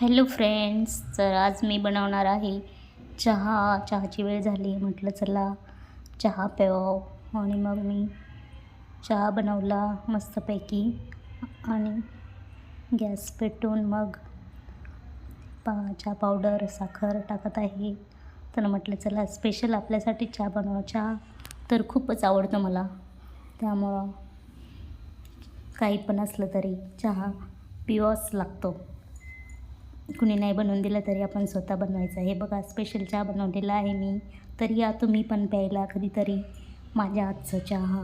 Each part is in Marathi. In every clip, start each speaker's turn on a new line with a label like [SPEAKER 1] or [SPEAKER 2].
[SPEAKER 1] हॅलो फ्रेंड्स तर आज मी बनवणार आहे चहा. चहाची वेळ झाली म्हटलं चला चहा प्यावं. आणि मग मी चहा बनवला मस्तपैकी. आणि गॅस पेटून मग पा चहा पावडर साखर टाकत आहे. तर म्हटलं चला स्पेशल आपल्यासाठी चहा बनवा. चहा तर खूपच आवडतं मला. त्यामुळं काही पण असलं तरी चहा पिवाच लागतो. कुणी नाही बनवून दिलं तरी आपण स्वतः बनवायचं. हे बघा स्पेशल चहा बनवलेला आहे मी. तर या तुम्ही पण प्यायला कधीतरी माझ्या हातचं चहा.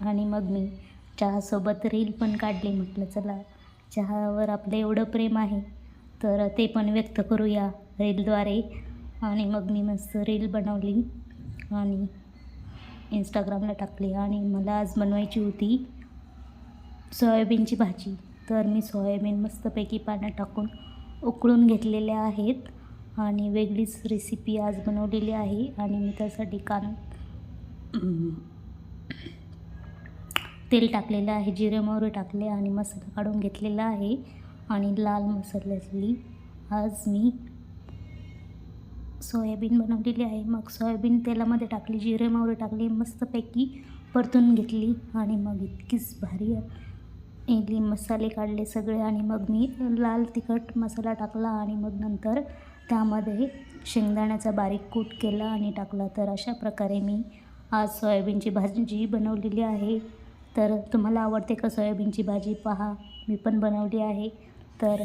[SPEAKER 1] आणि मग मी चहासोबत रील पण काढली. म्हटलं चला चहावर आपलं एवढं प्रेम आहे तर ते पण व्यक्त करूया रीलद्वारे आणि मग मी मस्त रील बनवली आणि इंस्टाग्रामला टाकली. आणि मला आज बनवायची होती सोयाबीनची भाजी. तर मी सोयाबीन मस्तपैकी पाण्यात टाकून उकळून घेतलेल्या आहेत. आणि वेगळीच रेसिपी आज बनवलेली आहे. आणि मी त्यासाठी कान तेल टाकलेलं आहे जिरे मोहरे टाकले आणि मसाला काढून घेतलेला आहे. आणि लाल मसाल्यातली आज मी सोयाबीन बनवलेली आहे. मग सोयाबीन तेलामध्ये टाकली जिरे मोहरे टाकली मस्तपैकी परतून घेतली. आणि मग इतकीच भारी इडली मसाले काढले सगळे आणि मग मी लाल तिखट मसाला टाकला आणि मग नंतर त्यामध्ये शेंगदाण्याचा बारीक कूट केला आणि टाकला. तर अशा प्रकारे मी आज सोयाबीनची भाजी बनवलेली आहे. तर तुम्हाला आवडते का सोयाबीनची भाजी? पहा मी पण बनवली आहे. तर